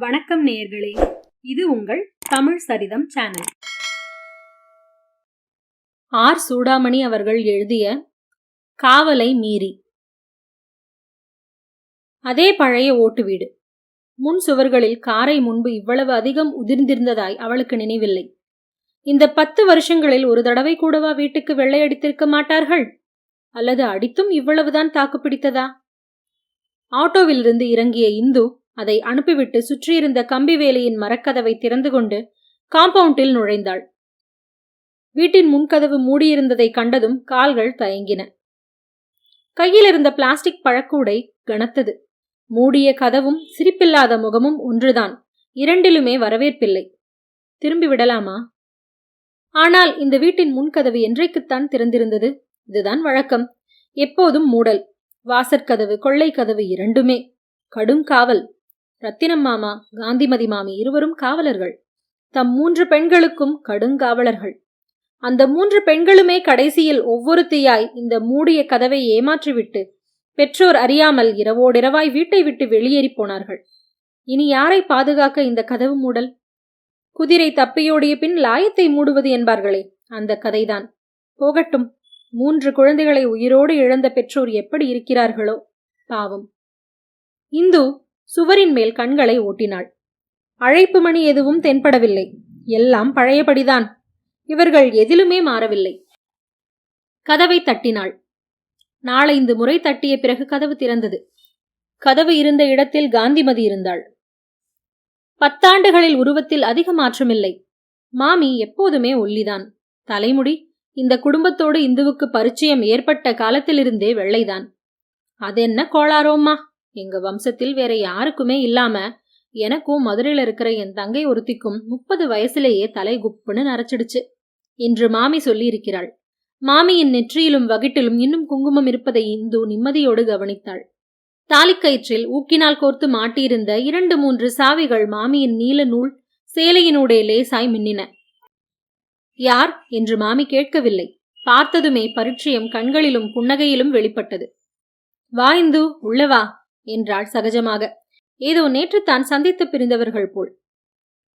வணக்கம் நேயர்களே இது உங்கள் தமிழ் சரிதம் சேனல். ஆர். சூடாமணி அவர்கள் எழுதிய காவலை மீறி. அதே பழைய ஓட்டு வீடு. முன் சுவர்களில் காரை முன்பு இவ்வளவு அதிகம் உதிர்ந்திருந்ததாய் அவளுக்கு நினைவில்லை. இந்த பத்து வருஷங்களில் ஒரு தடவை கூடவா வீட்டுக்கு வெள்ளை அடித்திருக்க மாட்டார்கள்? அல்லது அடித்தும் இவ்வளவுதான் தாக்கு பிடித்ததா ஆட்டோவிலிருந்து இறங்கிய இந்து அதை அனுப்பிவிட்டு சுற்றியிருந்த கம்பி வேலையின் மரக்கதவை திறந்து கொண்டு காம்பவுண்டில் நுழைந்தாள். வீட்டின் முன்கதவு மூடியிருந்ததை கண்டதும் கால்கள் தயங்கின. கையில் இருந்த பிளாஸ்டிக் பழக்கூடை கனத்தது. மூடிய கதவும் சிரிப்பில்லாத முகமும் ஒன்றுதான். இரண்டிலுமே வரவேற்பில்லை. திரும்பி விடலாமா? ஆனால் இந்த வீட்டின் முன்கதவு என்றைக்குத்தான் திறந்திருந்தது? இதுதான் வழக்கம். எப்போதும் மூடல். வாசற்கதவு கொள்ளை கதவு இரண்டுமே. கடும் காவல். ரத்தினம் மாமா காந்திமதி மாமி இருவரும் காவலர்கள். தம் மூன்று பெண்களுக்கும் கடுங்காவலர்கள் அந்த மூன்று பெண்களுமே கடைசியில் ஒவ்வொருத்தியாய் இந்த மூடிய கதவை ஏமாற்றிவிட்டு பெற்றோர் அறியாமல் இரவோடிரவாய் வீட்டை விட்டு வெளியேறி போனார்கள். இனி யாரை பாதுகாக்க இந்த கதவு மூடல்? குதிரை தப்பியோடிய பின் லாயத்தை மூடுவது என்பார்களே அந்த கதைதான். போகட்டும் மூன்று குழந்தைகளை உயிரோடு இழந்த பெற்றோர் எப்படி இருக்கிறார்களோ பாவம். இந்து சுவரின் மேல் கண்களை ஓட்டினாள். அழைப்பு மணி எதுவும் தென்படவில்லை. எல்லாம் பழையபடிதான். இவர்கள் எதிலுமே மாறவில்லை. கதவை தட்டினாள். நாலைந்து முறை தட்டிய பிறகு கதவு திறந்தது. கதவு இருந்த இடத்தில் காந்திமதி இருந்தாள். பத்தாண்டுகளில் உருவத்தில் அதிக மாற்றமில்லை. மாமி எப்போதுமே ஒல்லிதான். தலைமுடி இந்த குடும்பத்தோடு இந்துவுக்கு பரிச்சயம் ஏற்பட்ட காலத்திலிருந்தே வெள்ளைதான். அதென்ன கோளாரோம்மா எங்க வம்சத்தில் வேற யாருக்குமே இல்லாம எனக்கும் மதுரையில இருக்கிற என் தங்கை ஒருத்திக்கும் முப்பது வயசுலேயே தலை குப்புன்னு நரைச்சிடுச்சு. என்று மாமி சொல்லியிருக்கிறாள். மாமியின் நெற்றியிலும் வகிட்டிலும் இன்னும் குங்குமம் இருப்பதை இந்து நிம்மதியோடு கவனித்தாள். தாலிக்கயிற்றில் ஊக்கினால் கோர்த்து மாட்டியிருந்த இரண்டு மூன்று சாவிகள் மாமியின் நீல நூல் சேலையினூடே லேசாய் மின்னின. யார்? என்று மாமி கேட்கவில்லை. பார்த்ததுமே பரிச்சயம் கண்களிலும் புன்னகையிலும் வெளிப்பட்டது. வா இந்து உள்ளவா என்றாள் சகஜமாக. ஏதோ நேற்று தான் சந்தித்து பிரிந்தவர்கள் போல்.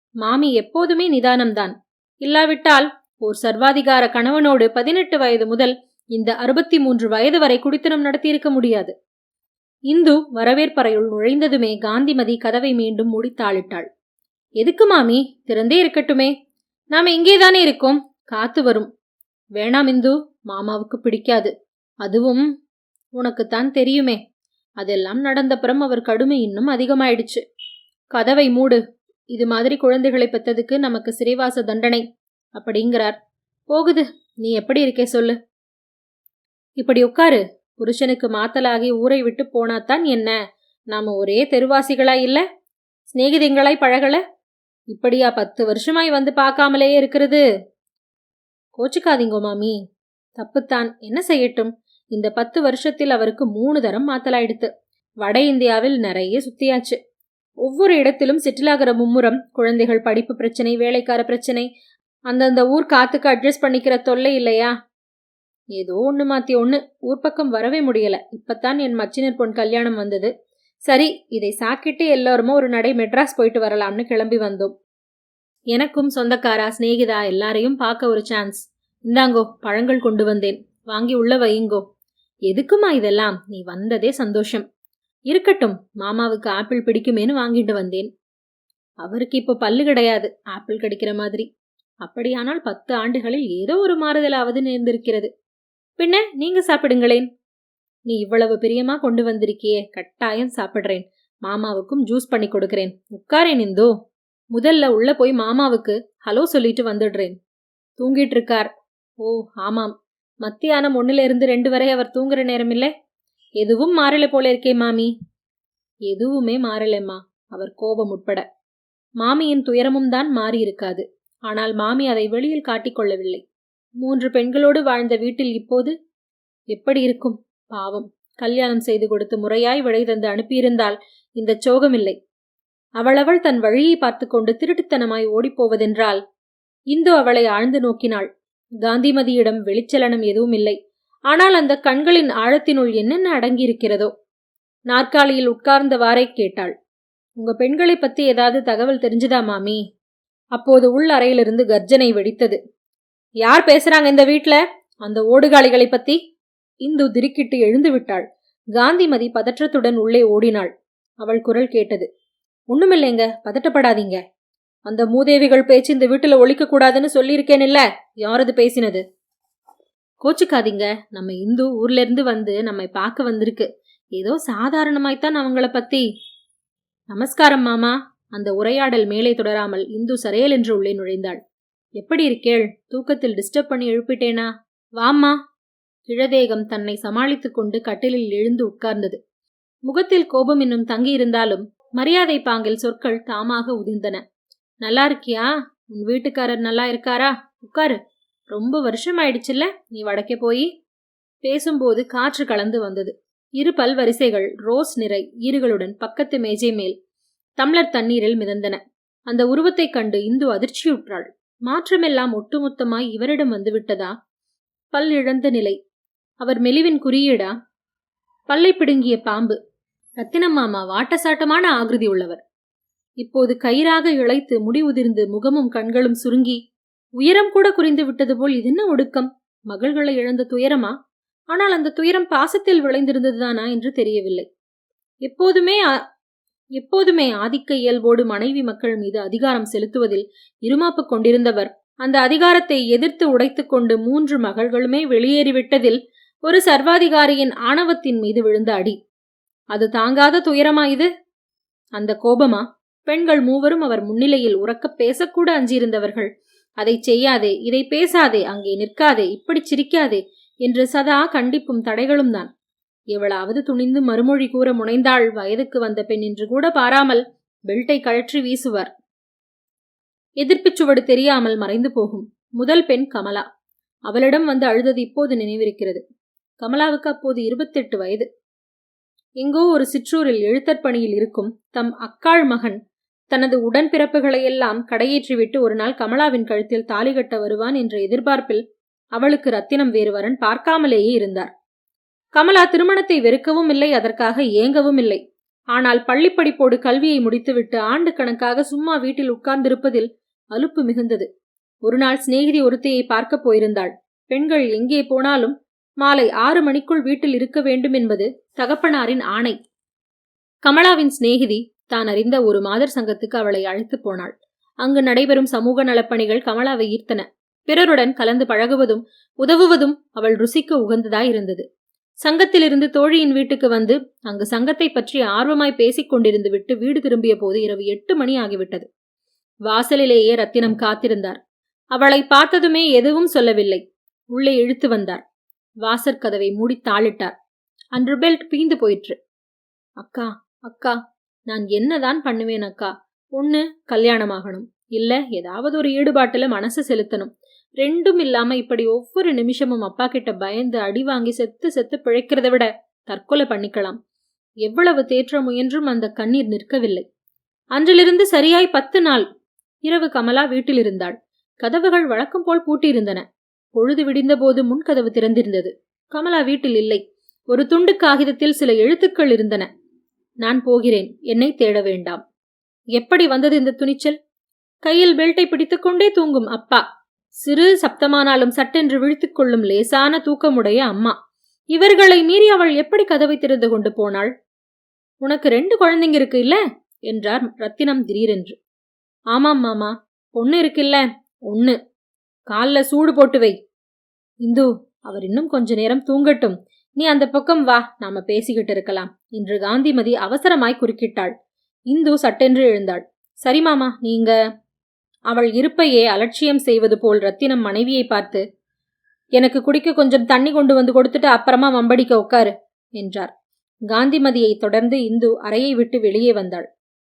மாமி எப்போதுமே நிதானம்தான். இல்லாவிட்டால் ஓர் சர்வாதிகார கணவனோடு பதினெட்டு வயது முதல் இந்த அறுபத்தி மூன்று வயது வரை குடித்தனம் நடத்தியிருக்க முடியாது. இந்து வரவேற்பறையுள் நுழைந்ததுமே காந்திமதி கதவை மீண்டும் மூடித்தாளிட்டாள். எதுக்கு மாமி? திறந்தே இருக்கட்டுமே. நாம் இங்கேதானே இருக்கோம். காத்து வரும். வேணாம் இந்து மாமாவுக்கு பிடிக்காது. அதுவும் உனக்குத்தான் தெரியுமே. அதெல்லாம் நடந்தப்புறம் அவர் கடுமை இன்னும் அதிகமாயிடுச்சு. கதவை மூடு. இது மாதிரி குழந்தைகளை பெத்ததுக்கு நமக்கு சிறைவாச தண்டனை. அப்படிங்கிறார். போகுது. நீ எப்படி இருக்கே சொல்லு. இப்படி உட்காரு. புருஷனுக்கு மாத்தலாகி ஊரை விட்டு போனாத்தான் என்ன? நாம ஒரே தெருவாசிகளா இல்ல? சிநேகிதிங்களாய் பழகல? இப்படியா பத்து வருஷமாய் வந்து பார்க்காமலேயே இருக்கிறது? கோச்சுக்காதீங்கோ மாமி. தப்புத்தான். என்ன செய்யட்டும்? இந்த பத்து வருஷத்தில் அவருக்கு மூணு தரம் மாத்தலாயிடுத்து வட இந்தியாவில் நிறைய சுத்தியாச்சு. ஒவ்வொரு இடத்திலும் செட்டிலாகிற மும்முரம் குழந்தைகள் படிப்பு பிரச்சனை வேலைக்கார பிரச்சனை அந்தந்த ஊர் காத்துக்கு அட்ஜஸ்ட் பண்ணிக்கிற தொல்லை இல்லையா? ஏதோ ஒன்று மாத்தி ஒன்று ஊர் பக்கம் வரவே முடியல. இப்பத்தான் என் மச்சினர் பொன் கல்யாணம் வந்தது. சரி இதை சாக்கிட்டு எல்லோருமோ ஒரு நடை மெட்ராஸ் போயிட்டு வரலாம்னு கிளம்பி வந்தோம். எனக்கும் சொந்தக்காரா சிநேகிதா எல்லாரையும் பார்க்க ஒரு சான்ஸ் இந்தாங்கோ பழங்கள் கொண்டு வந்தேன். வாங்கி உள்ள வையுங்கோ. எதுக்குமா இதெல்லாம்? நீ வந்ததே சந்தோஷம். இருக்கட்டும் மாமாவுக்கு ஆப்பிள் பிடிக்குமேனு வாங்கிட்டு வந்தேன். அவருக்கு இப்போ பல்லு கிடையாது ஆப்பிள் கிடைக்கிற மாதிரி. அப்படியானால் பத்து ஆண்டுகளில் ஏதோ ஒரு மாறுதலாவது நேர்ந்திருக்கிறது. பின்ன நீங்க சாப்பிடுங்களேன். நீ இவ்வளவு பிரியமா கொண்டு வந்திருக்கியே கட்டாயம் சாப்பிடுறேன். மாமாவுக்கும் ஜூஸ் பண்ணி கொடுக்கிறேன். உட்காரேன் இந்தோ. முதல்ல உள்ள போய் மாமாவுக்கு ஹலோ சொல்லிட்டு வந்துடுறேன். தூங்கிட்டு இருக்கார். ஓ ஆமாம். மத்தியானம் ஒன்னுலேருந்து ரெண்டு வரை அவர் தூங்குற நேரம் இல்லை. எதுவும் மாறலை போல இருக்கே மாமி. எதுவுமே மாறலைம்மா. அவர் கோபம் உட்பட. மாமியின் துயரமும் தான் மாறியிருக்காது ஆனால் மாமி அதை வெளியில் காட்டிக்கொள்ளவில்லை மூன்று பெண்களோடு வாழ்ந்த வீட்டில் இப்போது எப்படி இருக்கும்? பாவம். கல்யாணம் செய்து கொடுத்து முறையாய் விடை தந்து அனுப்பியிருந்தால் இந்த சோகமில்லை. அவளவள் தன் வழியை பார்த்து கொண்டு திருட்டுத்தனமாய் ஓடிப்போவதென்றால் இந்து அவளை ஆழ்ந்து நோக்கினாள். காந்திமதியிடம் வெளிச்சலனம் எதுவும் இல்லை ஆனால் அந்த கண்களின் ஆழத்தினுள் என்னென்ன அடங்கியிருக்கிறதோ? நாற்காலியில் உட்கார்ந்தவாறே கேட்டாள். உங்க பெண்களை பத்தி ஏதாவது தகவல் தெரிஞ்சுதா மாமி? அப்போது உள் அறையிலிருந்து கர்ஜனை வெடித்தது. யார் பேசுறாங்க இந்த வீட்ல? அந்த ஓடுகாலிகளை பத்தி? இந்து திடுக்கிட்டு எழுந்து விட்டாள் காந்திமதி பதற்றத்துடன் உள்ளே ஓடினாள். அவள் குரல் கேட்டது. ஒண்ணுமில்லைங்க பதட்டப்படாதீங்க. அந்த மூதேவிகள் பேச்சு இந்த வீட்டுல ஒழிக்க கூடாதுன்னு சொல்லியிருக்கேன் இல்ல யாரது பேசினது? கோச்சுக்காதீங்க. நம்ம இந்து ஊர்ல இருந்து வந்து நம்மை பார்க்க வந்திருக்கு. ஏதோ சாதாரணமாய்த்தான் அவங்கள பத்தி. நமஸ்காரம் மாமா. அந்த உரையாடல் மேலே தொடராமல் இந்து சரையல் என்று உள்ளே நுழைந்தாள். எப்படி இருக்கேள்? தூக்கத்தில் டிஸ்டர்ப் பண்ணி எழுப்பிட்டேனா? வாம்மா. கிழதேகம் தன்னை சமாளித்துக் கொண்டு கட்டிலில் எழுந்து உட்கார்ந்தது. முகத்தில் கோபம் இன்னும் தங்கியிருந்தாலும் மரியாதை பாங்கில் சொற்கள் தாமாக உதிர்ந்தன. நல்லா இருக்கியா? உன் வீட்டுக்காரர் நல்லா இருக்காரா? உட்காரு. ரொம்ப வருஷம் ஆயிடுச்சுல்ல நீ வடக்கே போய். பேசும்போது காற்று கலந்து வந்தது. இரு பல்வரிசைகள் ரோஸ் நிறை ஈறுகளுடன் பக்கத்து மேஜை மேல் தம்ளர் தண்ணீரில் மிதந்தன. அந்த உருவத்தைக் கண்டு இந்து அதிர்ச்சியுற்றாள். மாற்றமெல்லாம் ஒட்டுமொத்தமாய் இவரிடம் வந்துவிட்டதா? பல் இழந்த நிலை. அவர் மெலிவின் குறியீடா? பல்லை பிடுங்கிய பாம்பு. ரத்தினம் மாமா வாட்டசாட்டமான ஆகிருதி உள்ளவர். இப்போது கயிறாக இழைத்து முடி உதிர்ந்து முகமும் கண்களும் சுருங்கி உயரம் கூட குறைந்து விட்டது போல் இதென்ன ஒடுக்கம்? மகள்களை இழந்த துயரமா? ஆனால் அந்த துயரம் பாசத்தில் விளைந்திருந்ததுதானா என்று தெரியவில்லை. எப்போதுமே எப்போதுமே ஆதிக்க இயல்போடு மனைவி மக்கள் மீது அதிகாரம் செலுத்துவதில் இருமாப்பு கொண்டிருந்தவர். அந்த அதிகாரத்தை எதிர்த்து உடைத்துக்கொண்டு மூன்று மகள்களுமே வெளியேறிவிட்டதில் ஒரு சர்வாதிகாரியின் ஆணவத்தின் மீது விழுந்த அடி. அது தாங்காத துயரமா இது? அந்த கோபமா? பெண்கள் மூவரும் அவர் முன்னிலையில் உறக்கப் பேசக்கூட அஞ்சியிருந்தவர்கள். அதை செய்யாதே இதை பேசாதே அங்கே நிற்காதே இப்படி சிரிக்காதே என்று சதா கண்டிப்பும் தடைகளும் தான். எவளாவது துணிந்து மறுமொழி கூற முனைந்தாள் வயதுக்கு வந்த பெண் என்று கூட பாராமல் பெல்ட்டை கழற்றி வீசுவார். எதிர்ப்புச் சுவடு தெரியாமல் மறைந்து போகும். முதல் பெண் கமலா. அவளிடம் வந்து அழுதது இப்போது நினைவிருக்கிறது. கமலாவுக்கு அப்போது இருபத்தெட்டு வயது. எங்கோ ஒரு சிற்றூரில் எழுத்தற் பணியில் இருக்கும் தம் அக்காள் மகன் தனது உடன்பிறப்புகளையெல்லாம் கடையேற்றிவிட்டு ஒரு நாள் கமலாவின் கழுத்தில் தாலி கட்ட வருவான் என்ற எதிர்பார்ப்பில் அவளுக்கு ரத்தினம் வேறுவரன் பார்க்காமலேயே இருந்தார். கமலா திருமணத்தை வெறுக்கவும் இல்லை அதற்காக ஏங்கவும் இல்லை. ஆனால் பள்ளிப்படிப்போடு கல்வியை முடித்துவிட்டு ஆண்டு கணக்காக சும்மா வீட்டில் உட்கார்ந்திருப்பதில் அலுப்பு மிகுந்தது. ஒரு நாள் சிநேகிதி ஒருத்தையை பார்க்கப் போயிருந்தாள். பெண்கள் எங்கே போனாலும் மாலை ஆறு மணிக்குள் வீட்டில் இருக்க வேண்டும் என்பது தகப்பனாரின் ஆணை. கமலாவின் சிநேகிதி தான் அறிந்த ஒரு மாதர் சங்கத்துக்கு அவளை அழைத்து போனாள். அங்கு நடைபெறும் சமூக நலப்பணிகள் கமலாவை ஈர்த்தன. பிறருடன் கலந்து பழகுவதும் உதவுவதும் அவள் ருசிக்க உகந்ததாய் இருந்தது. சங்கத்திலிருந்து தோழியின் வீட்டுக்கு வந்து அங்கு சங்கத்தை பற்றி ஆர்வமாய் பேசிக் கொண்டிருந்து விட்டு வீடு திரும்பிய போது இரவு எட்டு மணி ஆகிவிட்டது. வாசலிலேயே ரத்தினம் காத்திருந்தார். அவளை பார்த்ததுமே எதுவும் சொல்லவில்லை. உள்ளே இழுத்து வந்தார். வாசற்கதவை மூடி தாளிட்டார். அன்று பெல்ட் பீந்து போயிற்று. அக்கா அக்கா நான் என்னதான் பண்ணுவேன் அக்கா ஒன்று கல்யாணமாகணும். இல்ல ஏதாவது ஒரு ஈடுபாட்டுல மனசு செலுத்தணும். ரெண்டும் இல்லாம இப்படி ஒவ்வொரு நிமிஷமும் அப்பா கிட்ட பயந்து அடி வாங்கி செத்து செத்து பிழைக்கிறத விட தற்கொலை பண்ணிக்கலாம். எவ்வளவு தேற்ற முயன்றும் அந்த கண்ணீர் நிற்கவில்லை. அன்றிலிருந்து சரியாய் பத்து நாள். இரவு கமலா வீட்டில் இருந்தாள் கதவுகள் வழக்கம் போல் பூட்டியிருந்தன. பொழுது விடிந்தபோது முன்கதவு திறந்திருந்தது. கமலா வீட்டில் இல்லை. ஒரு துண்டு காகிதத்தில் சில எழுத்துக்கள் இருந்தன. நான் போகிறேன் என்னை தேட வேண்டாம். எப்படி வந்தது இந்த துணிச்சல்? கையில் பெல்ட்டை பிடித்துக்கொண்டே தூங்கும் அப்பா. சிறு சப்தமானாலும் சட்டென்று விழித்துக் கொள்ளும் லேசான தூக்கமுடைய அம்மா. இவர்களை மீறி அவள் எப்படி கதவை திறந்து கொண்டு போனாள்? உனக்கு ரெண்டு குழந்தைங்க இருக்கு இல்ல? என்றார் ரத்தினம் திடீரென்று. ஆமாம் மாமா பொண்ணு இருக்குல்ல ஒன்னு காலில் சூடு போட்டு வை. இந்து அவர் இன்னும் கொஞ்ச நேரம் தூங்கட்டும். நீ அந்த பக்கம் வா நாம பேசிக்கிட்டு இருக்கலாம் என்று காந்திமதி அவசரமாய் குறுக்கிட்டாள். இந்து சட்டென்று எழுந்தாள். சரி மாமா நீங்க? அவள் இருப்பையே அலட்சியம் செய்வது போல் ரத்தினம் மனைவியை பார்த்து எனக்கு குடிக்க கொஞ்சம் தண்ணி கொண்டு வந்து கொடுத்துட்டு அப்புறமா வம்படிக்க உட்காரு என்றார். காந்திமதியை தொடர்ந்து இந்து அறையை விட்டு வெளியே வந்தாள்.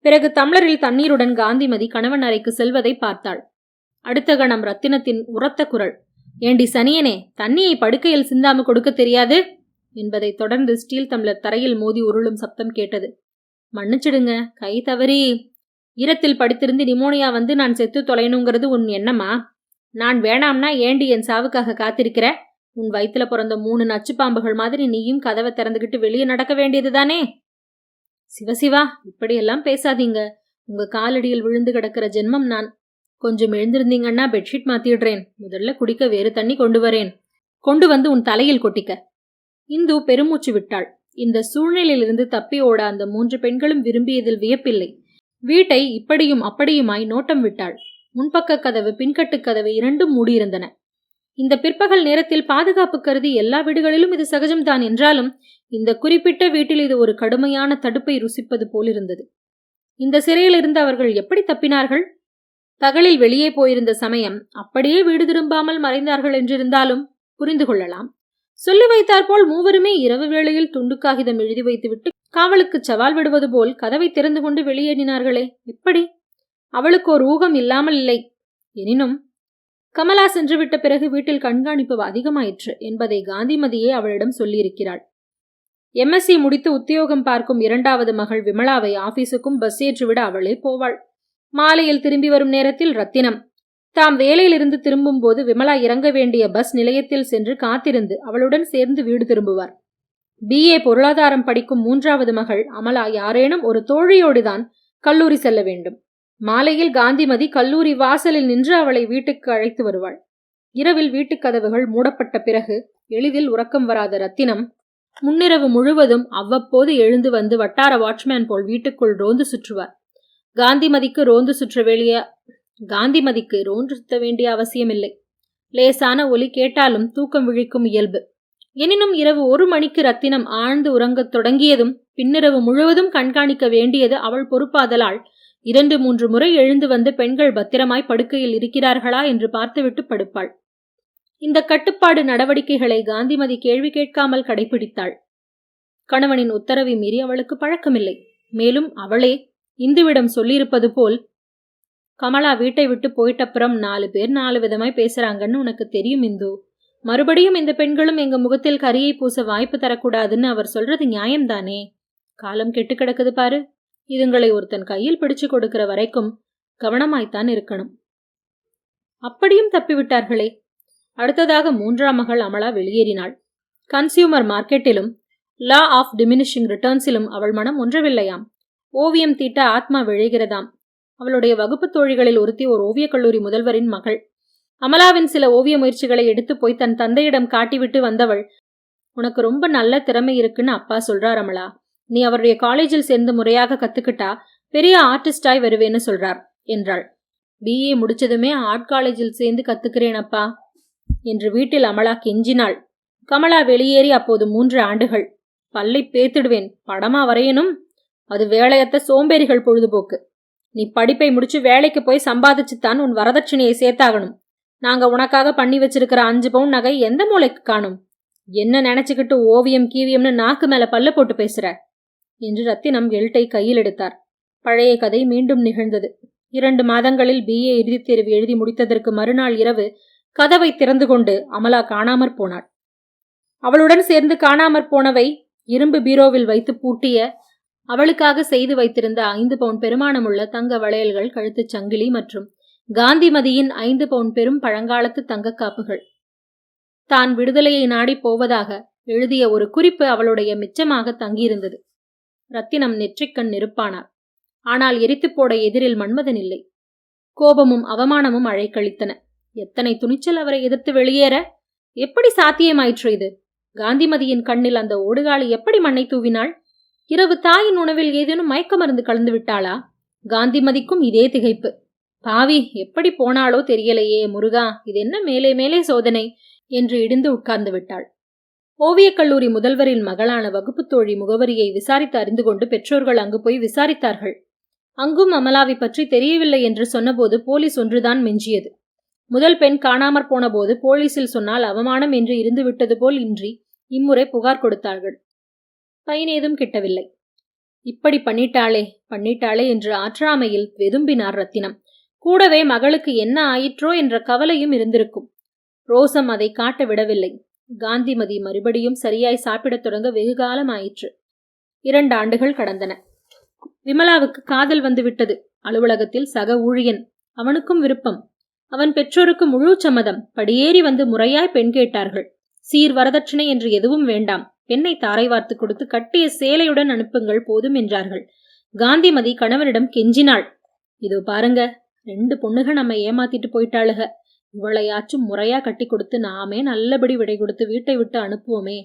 பிறகு தம்ளரில் தண்ணீருடன் காந்திமதி கணவன் அறைக்கு செல்வதை பார்த்தாள். அடுத்த கணம் ரத்தினத்தின் உரத்த குரல் ஏண்டி சனியனே தண்ணியை படுக்கையில் சிந்தாம கொடுக்க தெரியாது? என்பதை தொடர்ந்து ஸ்டீல் தம்ளர் தரையில் மோதி உருளும் சப்தம் கேட்டது. மன்னிச்சிடுங்க கை தவறி. ஈரத்தில் படித்திருந்து நிமோனியா வந்து நான் செத்து தொலையணுங்கிறது உன் எண்ணமா? நான் வேணாம்னா ஏண்டி என் சாவுக்காக காத்திருக்கிற? உன் வயிற்றுல பிறந்த மூணு நச்சு பாம்புகள் மாதிரி நீயும் கதவை திறந்துகிட்டு வெளியே நடக்க வேண்டியதுதானே? சிவசிவா இப்படியெல்லாம் பேசாதீங்க. உங்க காலடியில் விழுந்து கிடக்கிற ஜென்மம் நான். கொஞ்சம் எழுந்திருந்தீங்கன்னா பெட்ஷீட் மாத்திடுறேன். முதல்ல குடிக்க வேறு தண்ணி கொண்டு வரேன். கொண்டு வந்து உன் தலையில் கொட்டிக்க. இந்து பெருமூச்சு விட்டாள். இந்த சூழ்நிலையிலிருந்து தப்பி ஓட அந்த மூன்று பெண்களும் விரும்பியதில் வியப்பில்லை. வீட்டை இப்படியும் அப்படியுமாய் நோட்டம் விட்டாள். முன்பக்க கதவு பின்கட்டு கதவு இரண்டும் மூடியிருந்தன. இந்த பிற்பகல் நேரத்தில் பாதுகாப்பு கருதி எல்லா வீடுகளிலும் இது சகஜம்தான் என்றாலும் இந்த குறிப்பிட்ட வீட்டில் இது ஒரு கடுமையான தடுப்பை ருசிப்பது போலிருந்தது. இந்த சிறையிலிருந்து அவர்கள் எப்படி தப்பினார்கள்? பகலில் வெளியே போயிருந்த சமயம் அப்படியே வீடு திரும்பாமல் மறைந்தார்கள் என்றிருந்தாலும் புரிந்து கொள்ளலாம். சொல்லி வைத்தாற்போல் மூவருமே இரவு வேளையில் துண்டு காகிதம் எழுதி வைத்துவிட்டு காவலுக்கு சவால் விடுவது போல் கதவை திறந்து கொண்டு வெளியேறினார்களே. எப்படி? அவளுக்கு ஒரு ஊகம் இல்லாமல் இல்லை. எனினும் கமலா சென்றுவிட்ட பிறகு வீட்டில் கண்காணிப்பு அதிகமாயிற்று என்பதை காந்திமதியே அவளிடம் சொல்லியிருக்கிறாள். எம்எஸ்சி முடித்து உத்தியோகம் பார்க்கும் இரண்டாவது மகள் விமலாவை ஆபீஸுக்கும் பஸ் ஏற்றிவிட அவளே போவாள். மாலையில் திரும்பி வரும் நேரத்தில் ரத்தினம் தாம் வேலையிலிருந்து திரும்பும்போது விமலா இறங்க வேண்டிய பஸ் நிலையத்தில் சென்று காத்திருந்து அவளுடன் சேர்ந்து வீடு திரும்புவார். பிஏ பொருளாதாரம் படிக்கும் மூன்றாவது மகள் அமலா யாரேனும் ஒரு தோழியோடுதான் கல்லூரி செல்ல வேண்டும். மாலையில் காந்திமதி கல்லூரி வாசலில் நின்று அவளை வீட்டுக்கு அழைத்து வருவாள். இரவில் வீட்டுக் கதவுகள் மூடப்பட்ட பிறகு எளிதில் உறக்கம் வராத ரத்தினம் முன்னிரவு முழுவதும் அவ்வப்போது எழுந்து வந்து வட்டார வாட்ச்மேன் போல் வீட்டுக்குள் ரோந்து சுற்றுவார். காந்திமதிக்கு ரோந்து சுற்ற வேண்டிய காந்திமதிக்கு ரோந்து சுத்த வேண்டிய அவசியமில்லை. லேசான ஒலி கேட்டாலும் தூக்கம் விழிக்கும் இயல்பு. எனினும் இரவு ஒரு மணிக்கு ரத்தினம் ஆழ்ந்து உறங்கத் தொடங்கியதும் பின்னிரவு முழுவதும் கண்காணிக்க வேண்டியது அவள் பொறுப்பாதலால் இரண்டு மூன்று முறை எழுந்து வந்து பெண்கள் பத்திரமாய் படுக்கையில் இருக்கிறார்களா என்று பார்த்துவிட்டு படுப்பாள். இந்த கட்டுப்பாடு நடவடிக்கைகளை காந்திமதி கேள்வி கேட்காமல் கடைபிடித்தாள். கணவனின் உத்தரவை மீறி அவளுக்கு பழக்கமில்லை. மேலும் அவளே இந்துவிடம் சொல்லியிருப்பது போல் கமலா வீட்டை விட்டு போயிட்டப்புறம் நாலு பேர் நாலு விதமாய் பேசுறாங்கன்னு உனக்கு தெரியும் இந்து. மறுபடியும் இந்த பெண்களும் எங்க முகத்தில் கரியை பூச வாய்ப்பு தரக்கூடாதுன்னு அவர் சொல்றது நியாயம்தானே? காலம் கெட்டு கிடக்குது பாரு. இதுங்களை ஒருத்தன் கையில் பிடிச்சு கொடுக்கிற வரைக்கும் கவனமாய்த்தான் இருக்கணும். அப்படியும் தப்பிவிட்டார்களே. அடுத்ததாக மூன்றாம் மகள் அமலா வெளியேறினாள். கன்சியூமர் மார்க்கெட்டிலும் லா ஆஃப் டிமினிஷிங் ரிட்டர்ன்ஸிலும் அவள் மனம் ஒன்றவில்லையாம். ஓவியம் தீட்ட ஆத்மா விழைகிறதாம். அவளுடைய வகுப்பு தோழிகளில் ஒருத்தி ஒரு ஓவியக் கல்லூரி முதல்வரின் மகள். அமலாவின் சில ஓவிய முயற்சிகளை எடுத்து போய் தன் தந்தையிடம் காட்டிவிட்டு வந்தவள் உனக்கு ரொம்ப நல்ல திறமை இருக்குன்னு அப்பா சொல்றார் அமலா. நீ அவருடைய காலேஜில் சேர்ந்து முறையாக கத்துக்கிட்டா பெரிய ஆர்டிஸ்டாய் வருவேன்னு சொல்றார் என்றாள். பிஏ முடிச்சதுமே ஆர்ட் காலேஜில் சேர்ந்து கத்துக்கிறேன் அப்பா என்று வீட்டில் அமலா கெஞ்சினாள். கமலா வெளியேறி அப்போது மூன்று ஆண்டுகள். பல்லை பேத்திடுவேன். படமா வரையணும்? அது வேலையத்த சோம்பேறிகள் பொழுதுபோக்கு. நீ படிப்பை முடிச்சு வேலைக்கு போய் சம்பாதிச்சுத்தான் உன் வரதட்சணையை சேர்த்தாகணும். நாங்க உனக்காக பண்ணி வச்சிருக்கிற அஞ்சு பவுன் நகை எந்த மூளைக்கு காணும்? என்ன நினைச்சுக்கிட்டு ஓவியம் கீவியம்னு நாக்கு மேல பல்ல போட்டு பேசுற? என்று ரத்தினம் எல்ட்டை கையில் எடுத்தார். பழைய கதை மீண்டும் நிகழ்ந்தது. இரண்டு மாதங்களில் பிஏ இறுதித் தேர்வு எழுதி முடித்ததற்கு மறுநாள் இரவு கதவை திறந்து கொண்டு அமலா காணாமற் போனாள். அவளுடன் சேர்ந்து காணாமற் போனவை இரும்பு பீரோவில் வைத்து பூட்டிய அவளுக்காக செய்து வைத்திருந்த ஐந்து பவுன் பெருமானமுள்ள தங்க வளையல்கள் கழுத்துச் சங்கிலி மற்றும் காந்திமதியின் ஐந்து பவுன் பெரும் பழங்காலத்து தங்கக் காப்புகள். தான் விடுதலையை நாடி போவதாக எழுதிய ஒரு குறிப்பு அவளுடைய மிச்சமாக தங்கியிருந்தது. ரத்தினம் நெற்றிக்கண் நெருப்பானார். ஆனால் எரித்து போட எதிரில் மன்மதன் இல்லை. கோபமும் அவமானமும் அழைக்கழித்தன. எத்தனை துணிச்சல் அவரை எதிர்த்து வெளியேற? எப்படி சாத்தியமாயிற்று இது? காந்திமதியின் கண்ணில் அந்த ஓடுகாலி எப்படி மண்ணை தூவினாள்? இரவு தாயின் உணவில் ஏதேனும் மயக்க மருந்து கலந்து விட்டாளா? காந்திமதிக்கும் இதே திகைப்பு. பாவி எப்படி போனாளோ தெரியலையே முருகா இது என்ன மேலே மேலே சோதனை? என்று இடிந்து உட்கார்ந்து விட்டாள். ஓவியக் கல்லூரி முதல்வரின் மகளான வகுப்பு தோழி முகவரியை விசாரித்து அறிந்து கொண்டு பெற்றோர்கள் அங்கு போய் விசாரித்தார்கள். அங்கும் அமலாவை பற்றி தெரியவில்லை என்று சொன்னபோது போலீஸ் ஒன்றுதான் மிஞ்சியது. முதல் பெண் காணாமற் போனபோது போலீசில் சொன்னால் அவமானம் என்று இருந்து விட்டது போல் இன்றி இம்முறை புகார் கொடுத்தார்கள். பயனேதும் கிட்டவில்லை. இப்படி பண்ணிட்டாளே பண்ணிட்டாளே என்று ஆற்றாமையில் வெதும்பினார் ரத்தினம். கூடவே மகளுக்கு என்ன ஆயிற்றோ என்ற கவலையும் இருந்திருக்கும். ரோசம் அதை காட்ட விடவில்லை. காந்திமதி மறுபடியும் சரியாய் சாப்பிடத் தொடங்க வெகு காலம் ஆயிற்று. இரண்டு ஆண்டுகள் கடந்தன. விமலாவுக்கு காதல் வந்துவிட்டது. அலுவலகத்தில் சக ஊழியன். அவனுக்கும் விருப்பம். அவன் பெற்றோருக்கு முழு சம்மதம். படியேறி வந்து முறையாய் பெண் கேட்டார்கள். சீர் வரதட்சணை என்று எதுவும் வேண்டாம். பெண்ணை தாரை வார்த்து கொடுத்து கட்டிய சேலையுடன் அனுப்புங்கள் போதும் என்றார்கள். காந்திமதி கணவரிடம் கெஞ்சினாள். இதோ பாருங்க ரெண்டு பொண்ணுக நம்ம ஏமாத்திட்டு போயிட்டாளுக. இவளையாச்சும் முறையா கட்டி கொடுத்து நாமே நல்லபடி விடை கொடுத்து வீட்டை விட்டு அனுப்புவோமே.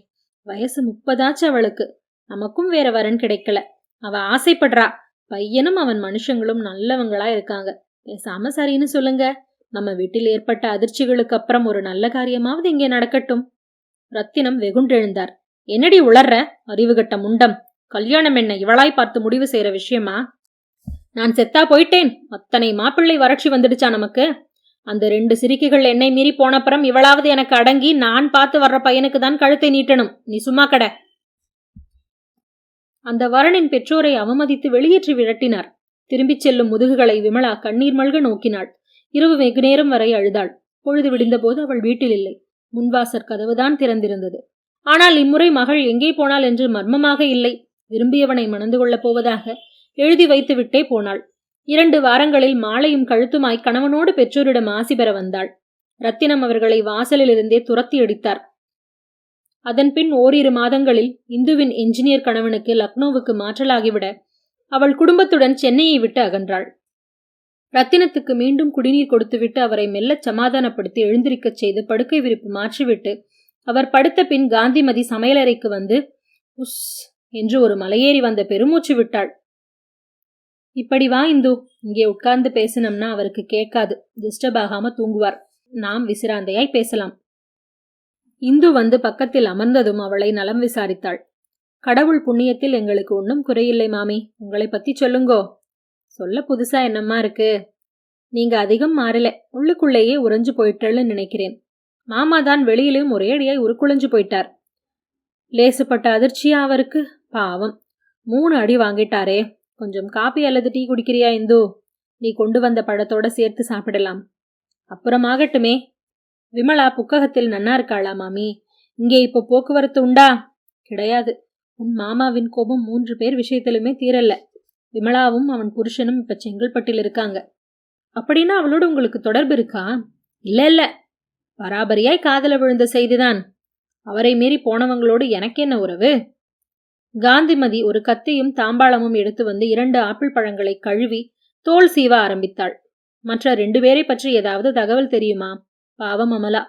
வயசு முப்பதாச்சு அவளுக்கு. நமக்கும் வேற வரன் கிடைக்கல. அவ ஆசைப்படுறா. பையனும் அவன் மனுஷங்களும் நல்லவங்களா இருக்காங்க. பேசாம சரின்னு சொல்லுங்க. நம்ம வீட்டில் ஏற்பட்ட அதிர்ச்சிகளுக்கு அப்புறம் ஒரு நல்ல காரியமாவது இங்கே நடக்கட்டும். ரத்தினம் வெகுண்டெழுந்தார். என்னடி உளர்ற? அறிவுகட்ட முண்டம். கல்யாணம் என்ன இவளாய் பார்த்து முடிவு செய்யற விஷயமா? நான் செத்தா போயிட்டேன். அத்தனை மாப்பிள்ளை வறட்சி வந்துடுச்சா நமக்கு? அந்த ரெண்டு சிரிக்கைகள் என்னை மீறி போனப்புறம் இவளாவது எனக்கு அடங்கி நான் பார்த்து வர்ற பையனுக்கு தான் கழுத்தை நீட்டணும். நீ சும்மா கட. அந்த வரனின் பெற்றோரை அவமதித்து வெளியேற்றி விரட்டினார். திரும்பிச் செல்லும் முதுகுகளை விமலா கண்ணீர் மல்க நோக்கினாள். இரவு வெகு நேரம் வரை அழுதாள். பொழுது விடிந்தபோது அவள் வீட்டில் இல்லை. முன்வாசற் கதவுதான் திறந்திருந்தது. ஆனால் இம்முறை மகள் எங்கே போனாள் என்று மர்மமாக இல்லை. விரும்பியவனை மணந்து கொள்ளப் போவதாக எழுதி வைத்துவிட்டே போனாள். இரண்டு வாரங்களில் மாலையும் கழுத்துமாய் கணவனோடு பெற்றோரிடம் ஆசி பெற வந்தாள். ரத்தினம் அவர்களை வாசலிலிருந்தே துரத்தி அடித்தார். அதன்பின் ஓரிரு மாதங்களில் இந்துவின் என்ஜினியர் கணவனுக்கு லக்னோவுக்கு மாற்றலாகிவிட அவள் குடும்பத்துடன் சென்னையை விட்டு அகன்றாள். ரத்தினத்துக்கு மீண்டும் குடிநீர் கொடுத்துவிட்டு அவரை மெல்ல சமாதானப்படுத்தி எழுந்திருக்கச் செய்து படுக்கை விரிப்பு மாற்றிவிட்டு அவர் படுத்த பின் காந்திமதி சமையலறைக்கு வந்து உஸ் என்று ஒரு மலையேறி வந்த பெருமூச்சு விட்டாள். இப்படி வா இந்து. இங்கே உட்கார்ந்து பேசினோம்னா அவருக்கு கேட்காது. டிஸ்டர்ப் ஆகாம தூங்குவார். நாம் விசிராந்தையாய் பேசலாம். இந்து வந்து பக்கத்தில் அமர்ந்ததும் அவளை நலம் விசாரித்தாள். கடவுள் புண்ணியத்தில் எங்களுக்கு ஒன்றும் குறையில்லை மாமி. உங்களை பத்தி சொல்லுங்கோ. சொல்ல புதுசா என்னம்மா இருக்கு? நீங்க அதிகம் மாறல. உள்ளுக்குள்ளேயே உறைஞ்சு போயிட்டேன்னு நினைக்கிறேன். மாமா தான் வெளியிலும் ஒரேடியாய் உருக்குலைஞ்சு போயிட்டார். லேசுப்பட்ட அதிர்ச்சியா அவருக்கு? பாவம். மூணு அடி வாங்கிட்டாரே. கொஞ்சம் காப்பி அல்லது டீ குடிக்கிறியா இந்து? நீ கொண்டு வந்த பழத்தோட சேர்த்து சாப்பிடலாம். அப்புறமாகட்டுமே. விமலா புக்ககத்தில் நன்னா இருக்காளா மாமி? இங்கே இப்போ போக்குவரத்து உண்டா? கிடையாது. உன் மாமாவின் கோபம் மூன்று பேர் விஷயத்திலுமே தீரல்ல. விமலாவும் அவன் புருஷனும் இப்ப செங்கல்பட்டில் இருக்காங்க. அப்படின்னா அவளோட உங்களுக்கு தொடர்பு இருக்கா? இல்ல இல்ல. பராபரியாய் காதல விழுந்த செய்திதான். அவரை மீறி போனவங்களோடு எனக்கு என்ன உறவு? காந்திமதி ஒரு கத்தியும் தாம்பாளமும் எடுத்து வந்து இரண்டு ஆப்பிள் பழங்களை கழுவி தோல் சீவ ஆரம்பித்தாள். மற்ற ரெண்டு பேரை பற்றி ஏதாவது தகவல் தெரியுமா? பாவம் அமலா.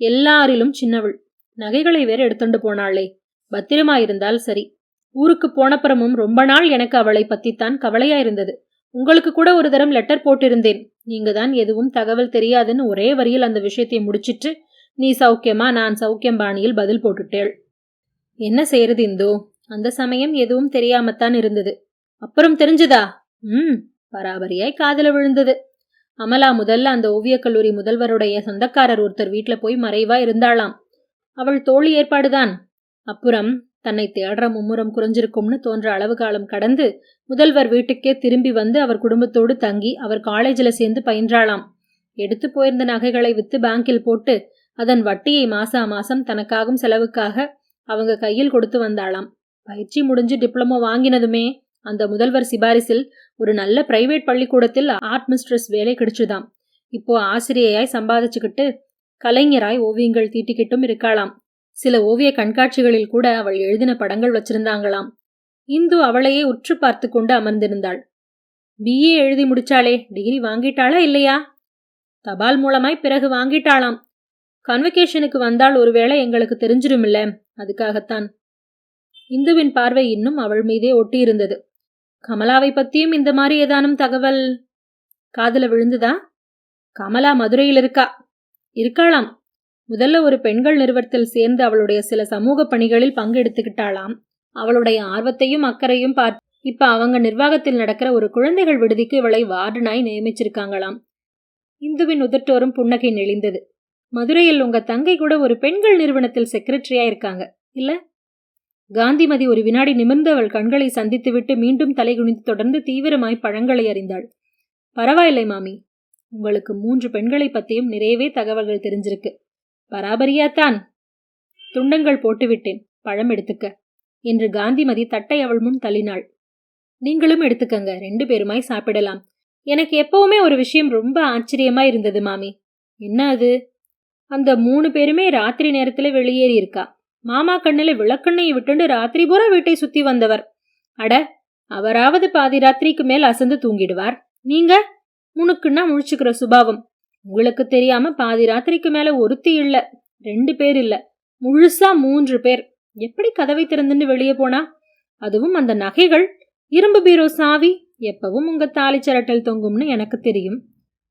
எல்லாரிலும் சின்னவள். நகைகளை வேற எடுத்துண்டு போனாளே. பத்திரமாயிருந்தால் சரி. ஊருக்கு போனப்புறமும் ரொம்ப நாள் எனக்கு அவளை பத்தித்தான் கவலையா இருந்தது. உங்களுக்கு கூட ஒரு தரம் லெட்டர் போட்டிருந்தேன். நீங்க தான் எதுவும் தகவல் தெரியாதுன்னு ஒரே வரியில் அந்த விஷயத்தை முடிச்சிட்டு நீ சௌக்கியமா நான் சௌக்கியம் பாணியில் பதில் போட்டுட்டேள். என்ன செய்யறது இந்தோ? அந்த சமயம் எதுவும் தெரியாமத்தான் இருந்தது. அப்புறம் தெரிஞ்சதா? ம் பராபரியாய் காதல விழுந்தது. அமலா முதல்ல அந்த ஓவியக் கல்லூரி முதல்வருடைய சொந்தக்காரர் ஒருத்தர் வீட்டில் போய் மறைவா இருந்தாளாம். அவள் தோழி ஏற்பாடுதான். அப்புறம் தன்னை தேடுற மும்முரம் குறைஞ்சிருக்கும்னு தோன்ற அளவு காலம் கடந்து முதல்வர் வீட்டுக்கே திரும்பி வந்து அவர் குடும்பத்தோடு தங்கி அவர் காலேஜில் சேர்ந்து பயின்றாளாம். எடுத்து போயிருந்த நகைகளை வித்து பேங்கில் போட்டு அதன் வட்டியை மாசா மாசம் தனக்காகும் செலவுக்காக அவங்க கையில் கொடுத்து வந்தாளாம். பயிற்சி முடிஞ்சு டிப்ளமோ வாங்கினதுமே அந்த முதல்வர் சிபாரிசில் ஒரு நல்ல பிரைவேட் பள்ளிக்கூடத்தில் ஆர்ட் மிஸ்ட்ரஸ் வேலை கிடைச்சுதாம். இப்போ ஆசிரியையாய் சம்பாதிச்சுக்கிட்டு கலைஞராய் ஓவியங்கள் தீட்டிக்கிட்டும் இருக்காளாம். சில ஓவிய கண்காட்சிகளில் கூட அவள் எழுதின படங்கள் வச்சிருந்தாங்களாம். இந்து அவளையே உற்று பார்த்து கொண்டு அமர்ந்திருந்தாள். பிஏ எழுதி முடிச்சாளே டிகிரி வாங்கிட்டாளா இல்லையா? தபால் மூலமாய் பிறகு வாங்கிட்டாளாம். கன்வகேஷனுக்கு வந்தால் ஒருவேளை எங்களுக்கு தெரிஞ்சிருமில்ல அதுக்காகத்தான். இந்துவின் பார்வை இன்னும் அவள் மீதே ஒட்டியிருந்தது. கமலாவை பத்தியும் இந்த மாதிரி ஏதானும் தகவல்? காதல விழுந்துதா? கமலா மதுரையில் இருக்கா? இருக்காளாம். முதல்ல ஒரு பெண்கள் நிறுவனத்தில் சேர்ந்து அவளுடைய சில சமூக பணிகளில் பங்கெடுத்துக்கிட்டாளாம். அவளுடைய ஆர்வத்தையும் அக்கறையும் பார்த்து இப்ப அவங்க நிர்வாகத்தில் நடக்கிற ஒரு குழந்தைகள் விடுதிக்கு இவளை வார்டனாய் நியமிச்சிருக்காங்களாம். இந்துவின் உதட்டோரும் புன்னகை நெளிந்தது. மதுரையில் உங்க தங்கை கூட ஒரு பெண்கள் நிறுவனத்தில் செக்ரட்டரியா இருக்காங்க இல்ல? காந்திமதி ஒரு வினாடி நிமிர்ந்து அவள் கண்களை சந்தித்துவிட்டு மீண்டும் தலைகுனிந்து தொடர்ந்து தீவிரமாய் பழங்களை அறிந்தாள். பரவாயில்லை மாமி உங்களுக்கு மூன்று பெண்களை பத்தியும் நிறையவே தகவல்கள் தெரிஞ்சிருக்கு. பராபரியாத்தான். துண்டங்கள் போட்டுவிட்டேன் பழம் எடுத்துக்க. என்று காந்திமதி தட்டை அவள் முன் தள்ளினாள். நீங்களும் எடுத்துக்கங்க ரெண்டு பேருமாய் சாப்பிடலாம். எனக்கு எப்பவுமே ஒரு விஷயம் ரொம்ப ஆச்சரியமா இருந்தது மாமி. என்ன அது? அந்த மூணு பேருமே ராத்திரி நேரத்துல வெளியேறி இருக்கா. மாமா கண்ணில் விளக்கண்ணையை விட்டுண்டு ராத்திரி பூரா வீட்டை சுத்தி வந்தவர். அட அவராவது பாதி ராத்திரிக்கு மேல் அசந்து தூங்கிடுவார். நீங்க? முணுக்குன்னா முழிச்சுக்கிற சுபாவம். உங்களுக்கு தெரியாம பாதி ராத்திரிக்கு மேல ஒருத்தி இல்ல ரெண்டு பேர் இல்ல முழுசா மூன்று பேர். எப்படி கதவை திறந்துன்னு வெளியே போனா? அதுவும் அந்த நகைகள் இரும்பு பீரோ சாவி எப்பவும் உங்க தாலி சரட்டல் தொங்கும்னு எனக்கு தெரியும்.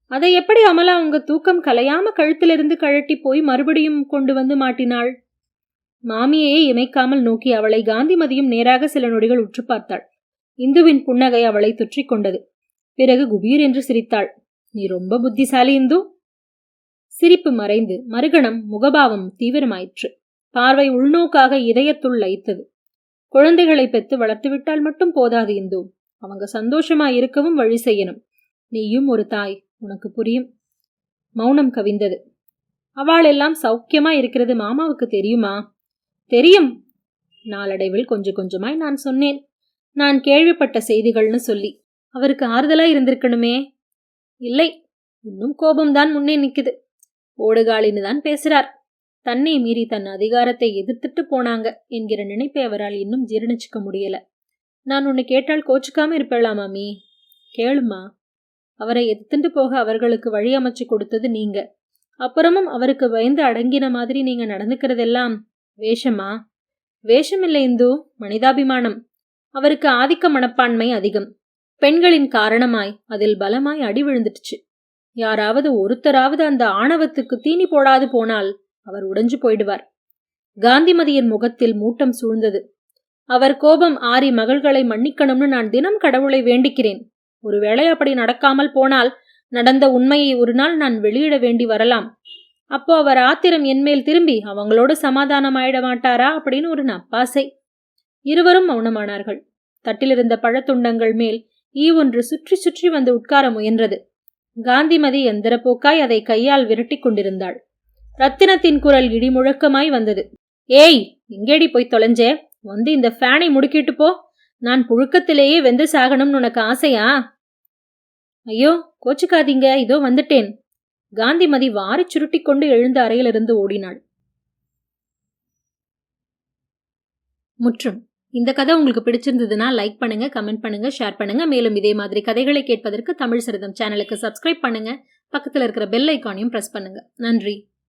அதை எப்படி அமலா உங்க தூக்கம் கலையாம கழுத்திலிருந்து கழட்டி போய் மறுபடியும் கொண்டு வந்து மாட்டினாள்? மாமியையே இமைக்காமல் நோக்கி அவளை காந்திமதியும் நேராக சில நொடிகள் உற்று பார்த்தாள். இந்துவின் புன்னகை அவளை தொற்றிக் கொண்டது. பிறகு குபீர் என்று சிரித்தாள். நீ ரொம்ப புத்திசாலி இந்து. சிரிப்பு மறைந்து மறுகணம் முகபாவம் தீவிரமாயிற்று. பார்வை உள்நோக்காக இதயத்துள் லைத்தது குழந்தைகளை பெத்து வளர்த்துவிட்டால் மட்டும் போதாது இந்து. அவங்க சந்தோஷமா இருக்கவும் வழி செய்யணும். நீயும் ஒரு தாய் உனக்கு புரியும். மௌனம் கவிந்தது. அவள் எல்லாம் சௌக்கியமா இருக்கிறது மாமாவுக்கு தெரியுமா? தெரியும். நாளடைவில் கொஞ்சம் கொஞ்சமாய் நான் சொன்னேன். நான் கேள்விப்பட்ட செய்திகள்னு சொல்லி. அவருக்கு ஆறுதலா இருந்திருக்கணுமே. இல்லை இன்னும் கோபம்தான் முன்னே நிற்குது. ஓடுகாலின்னு தான் பேசுறார். தன்னை மீறி தன் அதிகாரத்தை எதிர்த்துட்டு போனாங்க என்கிற நினைப்பை அவரால் இன்னும் ஜீரணிச்சுக்க முடியல. நான் உன்னை கேட்டால் கோச்சுக்காம இருப்பேளா மாமி? கேளுமா. அவரை எதிர்த்துட்டு போக அவர்களுக்கு வழி அமைச்சு கொடுத்தது நீங்க. அப்புறமும் அவருக்கு பயந்து அடங்கின மாதிரி நீங்க நடந்துக்கிறதெல்லாம் வேஷமா? வேஷமில்லை இந்து மனிதாபிமானம். அவருக்கு ஆதிக்க மனப்பான்மை அதிகம். பெண்களின் காரணமாய் அதில் பலமாய் அடி விழுந்துடுச்சு. யாராவது ஒருத்தராவது அந்த ஆணவத்துக்கு தீனி போடாது போனால் அவர் உடைஞ்சு போயிடுவார். காந்திமதியின் முகத்தில் மூட்டம் சூழ்ந்தது. அவர் கோபம் ஆறி மகள்களை மன்னிக்கணும்னு நான் தினம் கடவுளை வேண்டிக்கிறேன். ஒருவேளை அப்படி நடக்காமல் போனால் நடந்த உண்மையை ஒரு நாள் நான் வெளியிட வேண்டி வரலாம். அப்போ அவர் ஆத்திரம் என்மேல் திரும்பி அவங்களோட சமாதானம் ஆயிட மாட்டாரா அப்படின்னு ஒரு நப்பாசை. இருவரும் மௌனமானார்கள். தட்டிலிருந்த பழத்துண்டங்கள் மேல் ஈ ஒன்று சுற்றி சுற்றி வந்து உட்கார முயன்றது. காந்திமதி எந்திரப்போக்காய் அதை கையால் விரட்டி கொண்டிருந்தாள். ரத்தினத்தின் குரல் இடிமுழக்கமாய் வந்தது. ஏய் எங்கேடி போய் தொலைஞ்சே. வந்து இந்த ஃபேனை முடுக்கிட்டு போ. நான் புழுக்கத்திலேயே வெந்து சாகணும்னு உனக்கு ஆசையா? ஐயோ கோச்சுக்காதீங்க. இதோ வந்துட்டேன். காந்திமதி வாரிச் சுருட்டி கொண்டு எழுந்த அறையிலிருந்து ஓடினாள். முற்றும். இந்த கதை உங்களுக்கு பிடிச்சிருந்ததுன்னா லைக் பண்ணுங்க கமெண்ட் பண்ணுங்க ஷேர் பண்ணுங்க. மேலும் இதே மாதிரி கதைகளை கேட்பதற்கு தமிழ் சரிதம் சேனலுக்கு சப்ஸ்கிரைப் பண்ணுங்க. பக்கத்தில் இருக்கிற பெல் ஐக்கானையும் ப்ரெஸ் பண்ணுங்க. நன்றி.